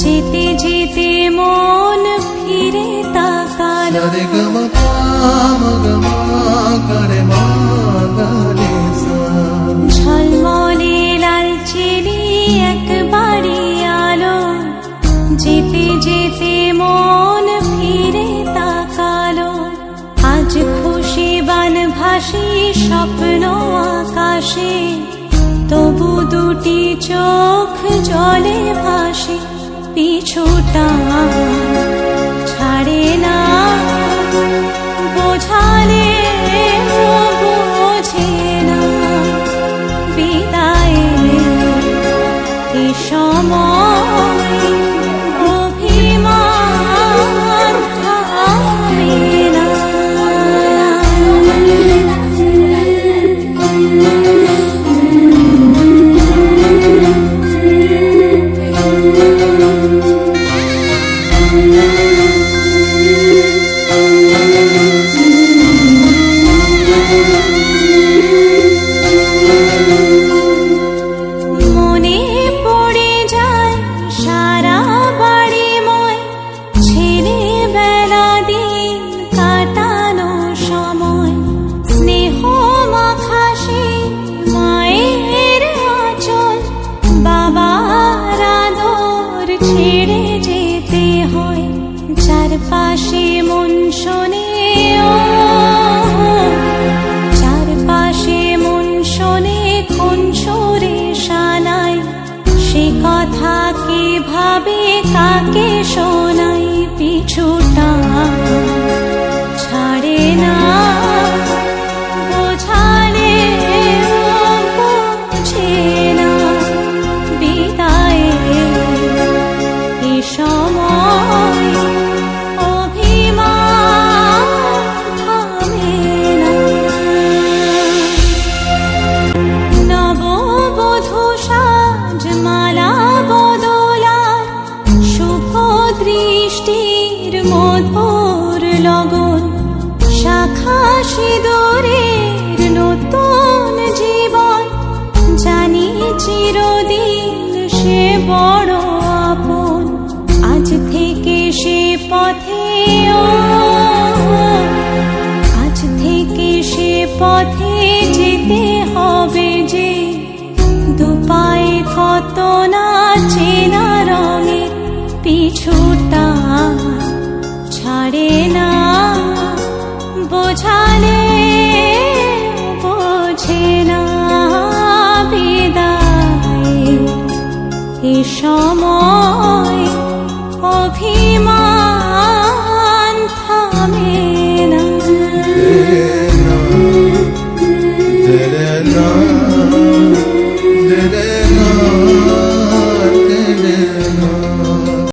যেতে যেতে মন ফিরে তাকালো। সরে গম গম করে মা গরে সা ঝলমলে লালচেরি একবারই আলো যেতে যেতে মন ফিরে তাকালো। আজ খুশি বান ভাসি স্বপ্ন আকাশে। তবু দুটি চোখ জলে ভাসে পিছুটা ছাড়ে না। বোঝালে বোঝে না সময়। কথা কীভাবে কাকে শোনাই পিছুটা মধুর লগন শাখা সিঁদুরের নতুন জীবন, জানি চিরদিন সে বড় আপন, আজ থেকে সে পথে আজ থেকে সে পথে যেতে হবে যে, দুপায়ে কত বিদায় এ সময় অভি